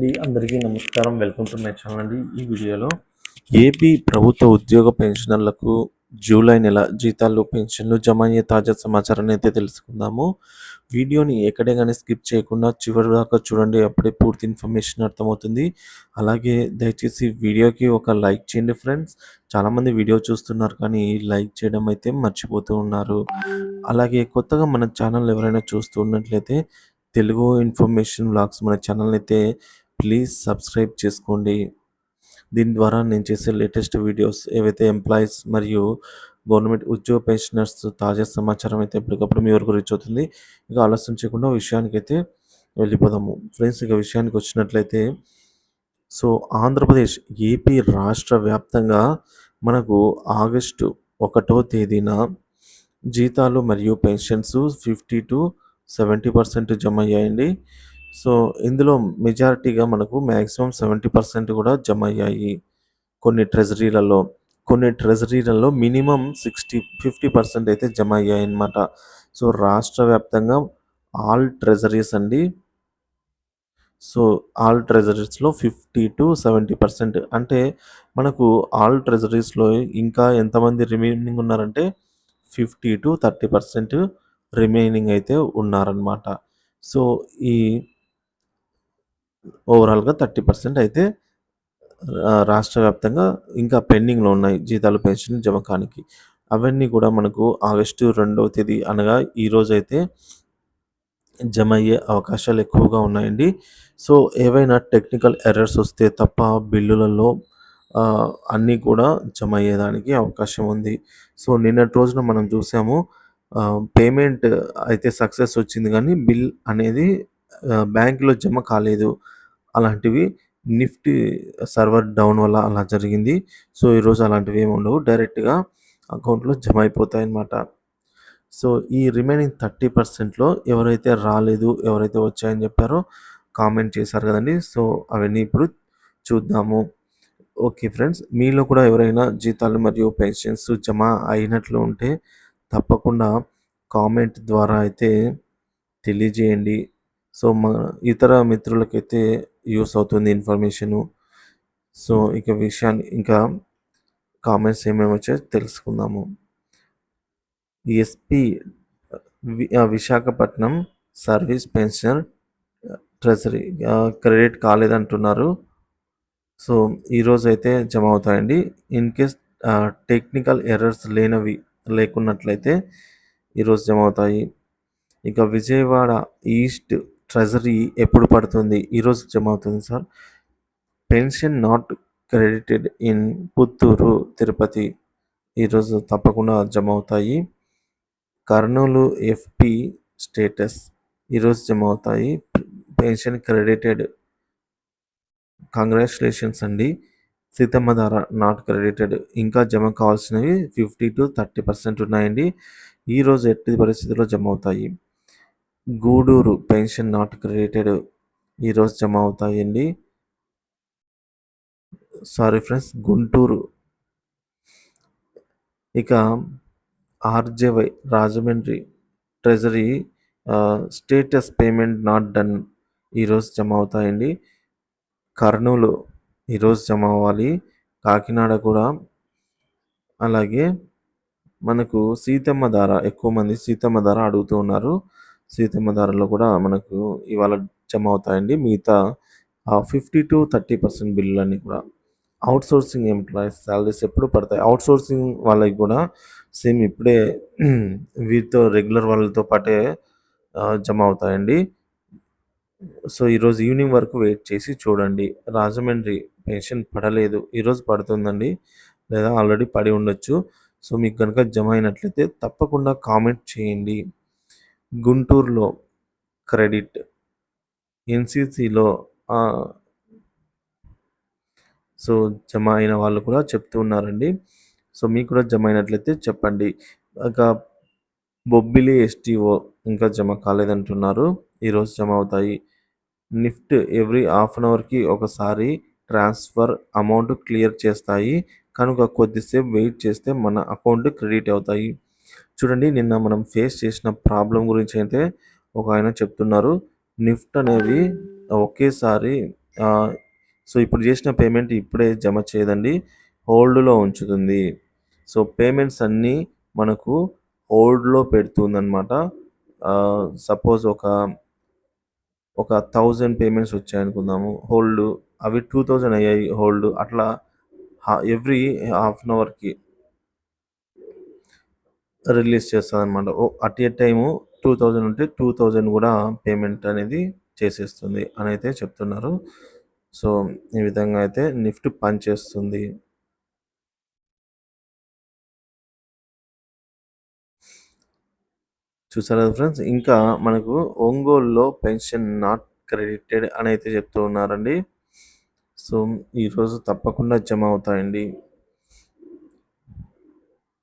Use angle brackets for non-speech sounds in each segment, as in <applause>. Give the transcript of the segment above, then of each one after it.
అండి. అందరికీ నమస్కారం. వెల్కమ్ టు మై ఛానల్ అండి. ఈ వీడియోలో ఏపీ ప్రభుత్వ ఉద్యోగ పెన్షనర్లకు జూలై నెల జీతాలు పెన్షన్లు జమ అయ్యే తాజా సమాచారాన్ని అయితే తెలుసుకుందాము. వీడియోని ఎక్కడే కానీ స్కిప్ చేయకుండా చివరి దాకా చూడండి. అప్పుడే పూర్తి ఇన్ఫర్మేషన్ అర్థమవుతుంది. అలాగే దయచేసి వీడియోకి ఒక లైక్ చేయండి ఫ్రెండ్స్. చాలామంది వీడియో చూస్తున్నారు కానీ లైక్ చేయడం అయితే మర్చిపోతూ ఉన్నారు. అలాగే కొత్తగా మన ఛానల్ ఎవరైనా చూస్తూ ఉన్నట్లయితే తెలుగు ఇన్ఫర్మేషన్ బ్లాగ్స్ మన ఛానల్ అయితే ప్లీజ్ సబ్స్క్రైబ్ చేసుకోండి. దీని ద్వారా నేను చేసే లేటెస్ట్ వీడియోస్ ఏవైతే ఎంప్లాయీస్ మరియు గవర్నమెంట్ ఉద్యోగ పెన్షనర్స్ తాజా సమాచారం అయితే ఎప్పటికప్పుడు మీ వరకు రీచ్ అవుతుంది. ఇక ఆలస్యం చేయకుండా విషయానికైతే వెళ్ళిపోదాము. ఫ్రెండ్స్ ఇక విషయానికి వచ్చినట్లయితే సో ఆంధ్రప్రదేశ్ ఏపీ రాష్ట్ర వ్యాప్తంగా మనకు ఆగస్టు ఒకటో తేదీన జీతాలు మరియు pensions fifty to seventy percent జమ అయ్యాయండి. సో ఇందులో మెజారిటీగా మనకు మ్యాక్సిమం సెవెంటీ పర్సెంట్ కూడా జమ అయ్యాయి కొన్ని ట్రెజరీలలో కొన్ని ట్రెజరీలలో మినిమం సిక్స్టీ ఫిఫ్టీ పర్సెంట్ అయితే జమ అయ్యాయి అన్నమాట. సో రాష్ట్ర వ్యాప్తంగా ఆల్ ట్రెజరీస్ అండి. సో ఆల్ ట్రెజరీస్లో ఫిఫ్టీ టు సెవెంటీ పర్సెంట్ అంటే మనకు ఆల్ ట్రెజరీస్లో ఇంకా ఎంతమంది రిమైనింగ్ ఉన్నారంటే fifty to thirty percent remaining అయితే ఉన్నారనమాట సో ఈ ఓవరాల్గా థర్టీ పర్సెంట్ అయితే రాష్ట్ర వ్యాప్తంగా ఇంకా పెండింగ్లో ఉన్నాయి జీతాలు పెన్షన్ జమ కానికి. అవన్నీ కూడా మనకు ఆగస్టు రెండవ తేదీ అనగా ఈరోజు అయితే జమ అయ్యే అవకాశాలు ఎక్కువగా ఉన్నాయండి. సో ఏవైనా టెక్నికల్ ఎర్రర్స్ వస్తే తప్ప బిల్లులలో అన్నీ కూడా జమ అయ్యేదానికి అవకాశం ఉంది. సో నిన్నటి రోజున మనం చూసాము పేమెంట్ అయితే సక్సెస్ వచ్చింది కానీ బిల్ అనేది బ్యాంకులో జమ కాలేదు. అలాంటివి నిఫ్టీ సర్వర్ డౌన్ వల్ల అలా జరిగింది. సో ఈరోజు అలాంటివి ఏమి ఉండవు. డైరెక్ట్గా అకౌంట్లో జమ అయిపోతాయి అన్నమాట. సో ఈ రిమైనింగ్ థర్టీ పర్సెంట్లో ఎవరైతే రాలేదు ఎవరైతే వచ్చాయని చెప్పారో కామెంట్ చేశారు కదండి. సో అవన్నీ ఇప్పుడు చూద్దాము. ఓకే ఫ్రెండ్స్ మీలో కూడా ఎవరైనా జీతాలు మరియు పెన్షన్స్ జమ అయినట్లు ఉంటే తప్పకుండా కామెంట్ ద్వారా అయితే తెలియజేయండి. సో మా ఇతర మిత్రులకైతే యూస్ అవుతుంది ఇన్ఫర్మేషను. సో ఇక విషయాన్ని ఇంకా కామెంట్స్ ఏమేమి వచ్చాయో తెలుసుకుందాము. SP Visakhapatnam service pension treasury credit కాలేదంటున్నారు. So ఈరోజు అయితే జమ అవుతాయండి. ఇన్ కేస్ టెక్నికల్ ఎర్రర్స్ లేనవి లేకున్నట్లయితే ఈరోజు జమ అవుతాయి. ఇక విజయవాడ ఈస్ట్ ట్రెజరీ ఎప్పుడు పడుతుంది? ఈరోజు జమ అవుతుంది sir. Pension not credited in Puttur Tirupati ఈరోజు తప్పకుండా జమ అవుతాయి కర్నూలు ఎఫ్పి స్టేటస్ ఈరోజు జమ అవుతాయి పెన్షన్ క్రెడిటెడ్ కంగ్రాచులేషన్స్ అండి. సీతమ్మ ధార నాట్ క్రెడిటెడ్ ఇంకా జమ కావాల్సినవి ఫిఫ్టీ టు థర్టీ పర్సెంట్ ఉన్నాయండి. ఈరోజు ఎట్టి పరిస్థితుల్లో జమ అవుతాయి గూడూరు పెన్షన్ నాట్ క్రెడిటెడ్ ఈరోజు జమ అవుతాయండి. Sorry friends Guntur. ఇక RJY Rajahmundry treasury status payment not done ఈరోజు జమ అవుతాయండి. కర్నూలు ఈరోజు జమ అవ్వాలి. కాకినాడ కూడా. అలాగే మనకు సీతమ్మ ధార ఎక్కువ మంది సీతమ్మ ధార అడుగుతూ ఉన్నారు. సీతమ్మ ధారలో కూడా మనకు ఇవాళ జమ అవుతాయండి మిగతా ఫిఫ్టీ టు థర్టీ పర్సెంట్ బిల్లులన్నీ కూడా. అవుట్ సోర్సింగ్ ఎంప్లాయీస్ శాలరీస్ ఎప్పుడు పడతాయి? అవుట్ సోర్సింగ్ వాళ్ళకి కూడా సేమ్ ఇప్పుడే <clears throat> వీరితో రెగ్యులర్ వాళ్ళతో పాటే జమ అవుతాయండి సో ఈరోజు ఈవినింగ్ వరకు వెయిట్ చేసి చూడండి. రాజమండ్రి పెన్షన్ పడలేదు. ఈరోజు పడుతుందండి. లేదా ఆల్రెడీ పడి ఉండొచ్చు. సో మీకు కనుక జమ అయినట్లయితే తప్పకుండా కామెంట్ చేయండి. గుంటూరులో క్రెడిట్ ఎన్సిసిలో సో జమ అయిన వాళ్ళు కూడా చెప్తూ ఉన్నారండి. సో మీకు కూడా జమ అయినట్లయితే చెప్పండి. ఇంకా బొబ్బిలి ఎస్టీఓ ఇంకా జమ కాలేదంటున్నారు. ఈరోజు జమ అవుతాయి. నిఫ్ట్ ఎవ్రీ హాఫ్ అన్ అవర్కి ఒకసారి ట్రాన్స్ఫర్ అమౌంట్ క్లియర్ చేస్తాయి. కనుక కొద్దిసేపు వెయిట్ చేస్తే మన అకౌంట్ క్రెడిట్ అవుతాయి. చూడండి నిన్న మనం ఫేస్ చేసిన ప్రాబ్లం గురించి అయితే ఒక ఆయన చెప్తున్నారు నిఫ్ట్ అనేది ఒకేసారి సో, ఇప్పుడు చేసిన పేమెంట్ ఇప్పుడే జమ చేయదండి. హోల్డ్‌లో ఉంచుతుంది. సో, పేమెంట్స్ అన్నీ మనకు హోల్డ్‌లో పెడుతుందనమాట. సపోజ్ ఒక ఒక థౌజండ్ పేమెంట్స్ వచ్చాయనుకుందాము. హోల్డ్ అవి 2000 అయ్యాయి హోల్డ్. అట్లా ఎవ్రీ హాఫ్ అన్ అవర్‌కి రిలీజ్ చేస్తదనమాట. ఓ అట్ ఎ టైము 2000 ఉంటే 2000 కూడా పేమెంట్ అనేది చేసేస్తుంది అని అయితే చెప్తున్నారు. సో, ఈ విధంగా అయితే నిఫ్ట్ పనిచేస్తుంది. చూసారా ఫ్రెండ్స్. ఇంకా మనకు ఒంగోలులో పెన్షన్ నాట్ క్రెడిటెడ్ అని అయితే చెప్తూ ఉన్నారండి. సో, ఈరోజు తప్పకుండా జమ అవుతాయండి.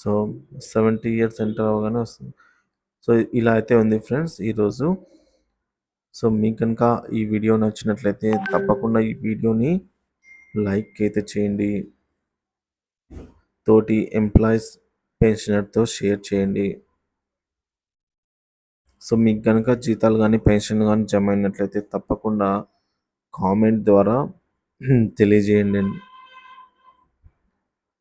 సో, 70 ఇయర్స్ ఎంటర్ అవ్వగానే వస్తుంది. సో, ఇలా అయితే ఉంది ఫ్రెండ్స్ ఈరోజు. సో, మీకు కనుక ఈ వీడియో నచ్చినట్లయితే తప్పకుండా ఈ వీడియోని లైక్ అయితే చేయండి. తోటి ఎంప్లాయీస్, పెన్షనర్‌తో షేర్ చేయండి. సో, మీకు కనుక జీతాలు కానీ పెన్షన్ కానీ జమ అయినట్లయితే తప్పకుండా కామెంట్ ద్వారా <clears throat> తెలియజేయండి.